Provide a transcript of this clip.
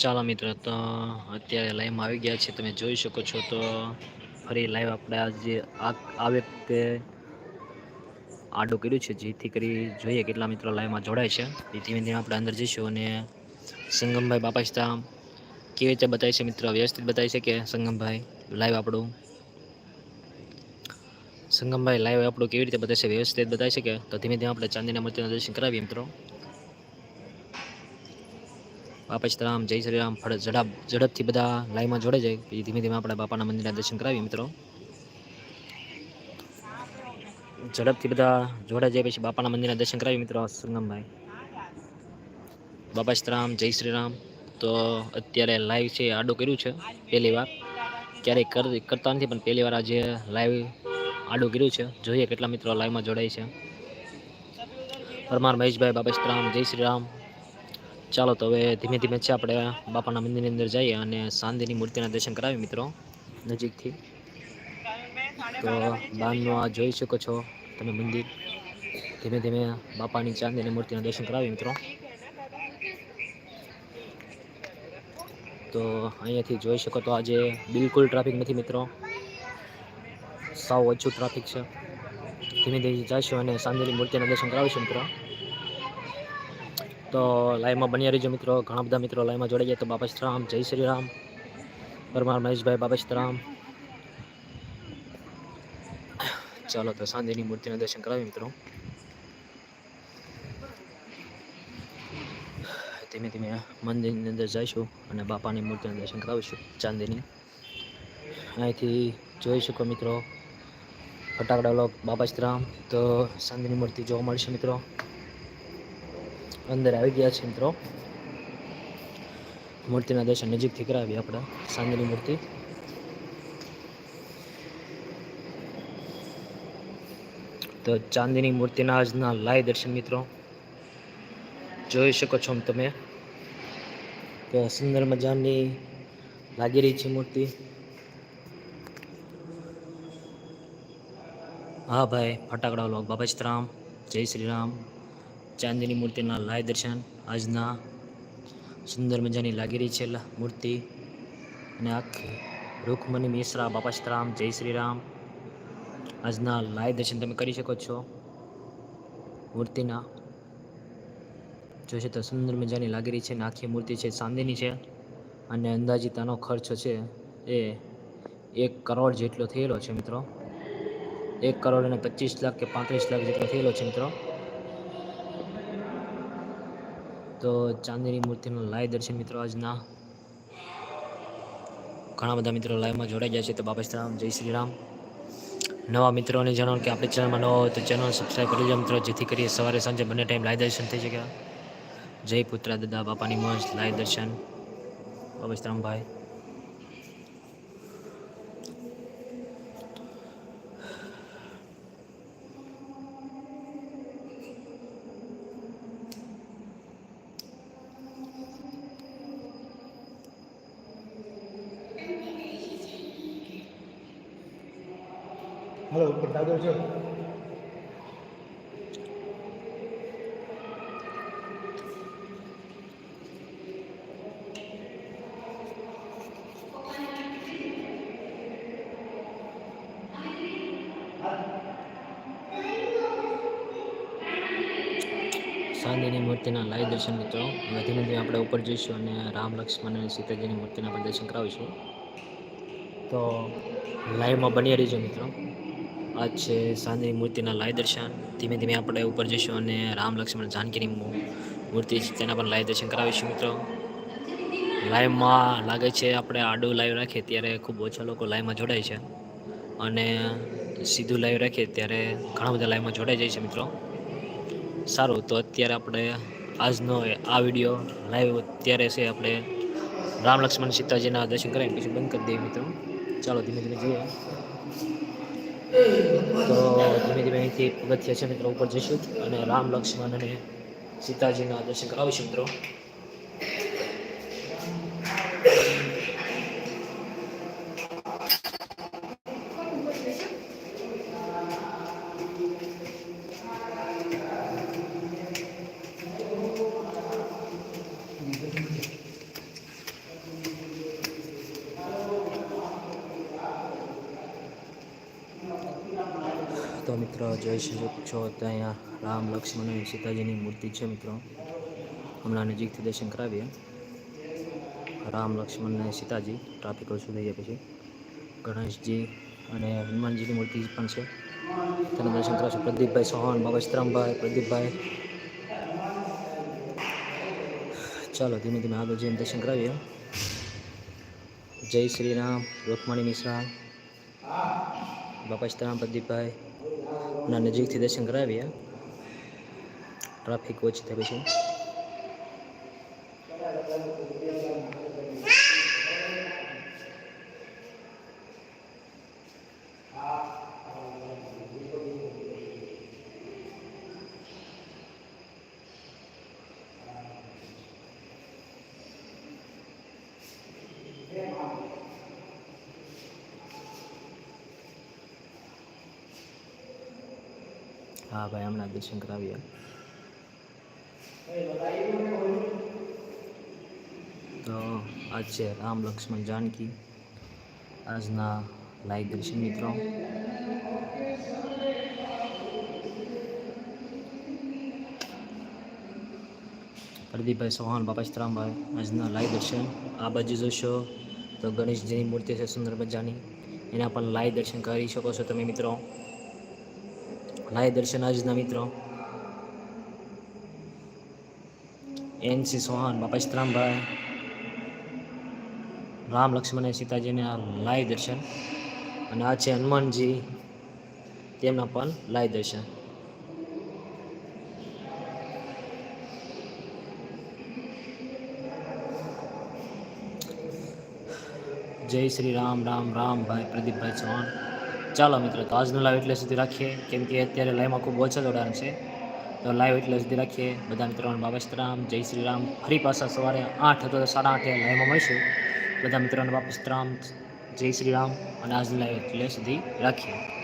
ચાલો મિત્ર, તો અત્યારે લાઈવમાં આવી ગયા છે તમે જોઈ શકો છો તો ફરી લાઈવ આપણે આજે આ વખતે આડું કર્યું છે. જેથી કરી જોઈએ કેટલા મિત્રો લાઈવમાં જોડાય છે. એ ધીમે ધીમે આપણે અંદર જઈશું અને સંગમભાઈ બાપાસ્તા કેવી રીતે બતાવી છે મિત્રો? વ્યવસ્થિત બતાવી છે કે સંગમભાઈ લાઈવ આપણું? સંગમભાઈ લાઈવ આપણું કેવી રીતે બતાવશે વ્યવસ્થિત બતાવી છે કે? તો ધીમે ધીમે આપણે ચાંદીના મૂર્તિના દર્શન કરાવીએ મિત્રો. બાપા સીતારામ જય શ્રી રામ. ફળ ઝડપ, ઝડપથી બધા લાઈવમાં જોડે જાય. પછી ધીમે ધીમે આપણે બાપાના મંદિરના દર્શન કરાવીએ મિત્રો. ઝડપથી બધા જોડે જાય, પછી બાપાના મંદિરના દર્શન કરાવીએ મિત્રો. સંગમભાઈ. બાપા સીતારામ જય શ્રી રામ. તો અત્યારે લાઈવ છે, આડું કર્યું છે, પહેલી વાર. ક્યારેય કરતા નથી, પણ પહેલી વાર આજે લાઈવ આડું કર્યું છે. જોઈએ કેટલા મિત્રો લાઈવમાં જોડાય છે. પરમાર મહેશભાઈ બાબા રામ, જય શ્રી રામ. ચાલો તો હવે ધીમે ધીમે છે આપણે બાપાના મંદિરની અંદર જઈએ અને શાંતિની મૂર્તિના દર્શન કરાવીએ મિત્રો, નજીકથી. તો બાનનું આ જોઈ શકો છો તમે મંદિર. ધીમે ધીમે બાપાની ચાંદીની મૂર્તિના દર્શન કરાવીએ મિત્રો. તો અહીંયાથી જોઈ શકો તો આજે બિલકુલ ટ્રાફિક નથી મિત્રો. સાવ ઓછું ટ્રાફિક છે. ધીમે ધીમે જઈશું અને શાંતિની મૂર્તિના દર્શન કરાવીશું મિત્રો. તો લાઈવમાં બન્યા રહીજો મિત્રો. ઘણા બધા મિત્રો લાઈવમાં જોડાઈ જાય તો બાપા જય શ્રી રામ. પરમાર મહેશભાઈ શ્રીરામ ચાલો તો સાંજેની મૂર્તિનું દર્શન કરાવી મિત્રો. ધીમે ધીમે મંદિરની અંદર જઈશું અને બાપાની મૂર્તિનું દર્શન કરાવીશું ચાંદીની. અહીંથી જોઈ શકો મિત્રો. ફટાકડા લો શ્રીરામ તો ચાંદીની મૂર્તિ જોવા મળશે મિત્રો. અંદર આવી ગયા છે મિત્રો. મૂર્તિના દર્શન નજીકથી કરાવી આપણે. સાંજની મૂર્તિ. તો ચાંદીની મૂર્તિના આજના લાઈવ દર્શન મિત્રો. જોઈ શકો છો તમે. કે સુંદર મજાની લાગી રહી છે મૂર્તિ. હા ભાઈ, ફટાકડા લોક બાબા જય શ્રી રામ. ચાંદીની મૂર્તિના લાય દર્શન. આજના સુંદર મજાની લાગી રહી છે મૂર્તિ. અને આખી રૂખમણી મિશ્રા બાપાશ્રામ જય શ્રી રામ. આજના લાય દર્શન તમે કરી શકો છો. મૂર્તિના. જોશે તો સુંદર મજાની લાગી રહી છે અને આખી મૂર્તિ છે, ચાંદીની છે. અને અંદાજિત આનો ખર્ચ છે એ એક કરોડ જેટલો થયેલો છે મિત્રો. એક કરોડ અને પચીસ લાખ કે પાંત્રીસ લાખ જેટલો થયેલો છે મિત્રો. તો ચાંદીની મૂર્તિનું લાઈવ દર્શન મિત્રો આજના. ઘણા બધા મિત્રો લાઈવમાં જોડાઈ ગયા છે તો બાપા રામ, જય શ્રી રામ. નવા મિત્રોને જણાવો કે આપણી ચેનલમાં નવો હોય તો ચેનલ સબસ્ક્રાઈબ કરી લો મિત્રો, જેથી કરીએ સવારે સાંજે બંને ટાઈમ લાઈવ દર્શન થઈ શકે. જય પુત્રા દાદા બાપાની મોજ લાઈવ દર્શન. બાપા હલો દાદો છો? ચાંદીની મૂર્તિના લાઈવ દર્શન મિત્રો. હવે ધીમે ધીમે આપણે ઉપર જઈશું અને રામ, લક્ષ્મણ અને સીતાજીની મૂર્તિના પણ દર્શન કરાવીશું. તો લાઈવમાં બની રહીજો મિત્રો. આજ છે સાંજની મૂર્તિના લાય દર્શન ધીમે ધીમે આપણે ઉપર જઈશું અને રામ લક્ષ્મણ જાનકીની મૂર્તિ છે તેના પણ લાય દર્શન કરાવીશું મિત્રો. લાઈવમાં લાગે છે આપણે આડું લાઈવ રાખીએ ત્યારે ખૂબ ઓછા લોકો લાઈવમાં જોડાય છે. અને સીધું લાઈવ રાખીએ ત્યારે ઘણા બધા લાઈવમાં જોડાઈ જાય છે મિત્રો. સારું, તો અત્યારે આપણે આજનો આ વીડિયો લાઈવ અત્યારે છે આપણે રામ લક્ષ્મણ સીતાજીના દર્શન કરાવીને પછી બંધ કરી દઈએ મિત્રો. ચાલો ધીમે ધીમે જઈએ. તો ધીમે ધીમે અહીંથી પગથિયા છે મિત્રો ઉપર જઈશું. અને રામ, લક્ષ્મણ અને સીતાજીના દર્શન કરાવીશું મિત્રો. મિત્રો જોઈ શકો છો તો અહીંયા રામ લક્ષ્મણ અને સીતાજીની મૂર્તિ છે મિત્રો. હમણાં નજીકથી દર્શન કરાવીએ. રામ લક્ષ્મણ અને સીતાજી ટ્રાફિક ઓછું થઈ જાય પછી. ગણેશજી અને હનુમાનજીની મૂર્તિ પણ છે. તેના દર્શન કરાવશું. પ્રદીપભાઈ સોહન બાબસ્તરામભાઈ પ્રદીપભાઈ. ચાલો, ધીમે ધીમે આગળ જઈને દર્શન કરાવીએ. જય શ્રી રામ. રૂકમણી મિશ્રા. બાપસ્તરામ પ્રદીપભાઈ ના નજીકથી દર્શન કરાવ્યા ટ્રાફિક ઓછી થઈ પછી હા, ભાઈ, હમણાં દર્શન કરાવીએ. તો આજ છે રામ લક્ષ્મણ જાનકી. આજના લાઈવ દર્શન મિત્રો. પ્રદીપભાઈ ચૌહાણ બાપાશ્રામભાઈ આજના લાઈવ દર્શન. આ બાજુ જોશો તો ગણેશજીની મૂર્તિ છે સુંદર મજાની. એના પણ લાઈવ દર્શન કરી શકો છો તમે મિત્રો. લાઈવ દર્શન આજના મિત્રો. એનસી ચૌહાણ બાપાશ્રામભાઈ રામ લક્ષ્મણ અને સીતાજીને આ લાય દર્શન અને આ છે હનુમાનજી, તેમના પણ લાય દર્શન જય શ્રી રામ રામ રામ, ભાઈ, પ્રદીપભાઈ ચૌહાણ. ચાલો મિત્રો, તો આજનો લાઈવ એટલે સુધી રાખીએ. કેમ કે અત્યારે લાઈવમાં ખૂબ ઓછા જોડાણ છે. તો લાઈવ એટલે સુધી રાખીએ. બધા મિત્રોને બાબસ્તરામ જય શ્રી રામ. ફરી પાછા સવારે આઠ અથવા સાડા આઠે લાઈવમાં મળીશું. બધા મિત્રોને બાબસ્તરામ જય શ્રી રામ. અને આજની લાઈવ એટલે સુધી રાખીએ.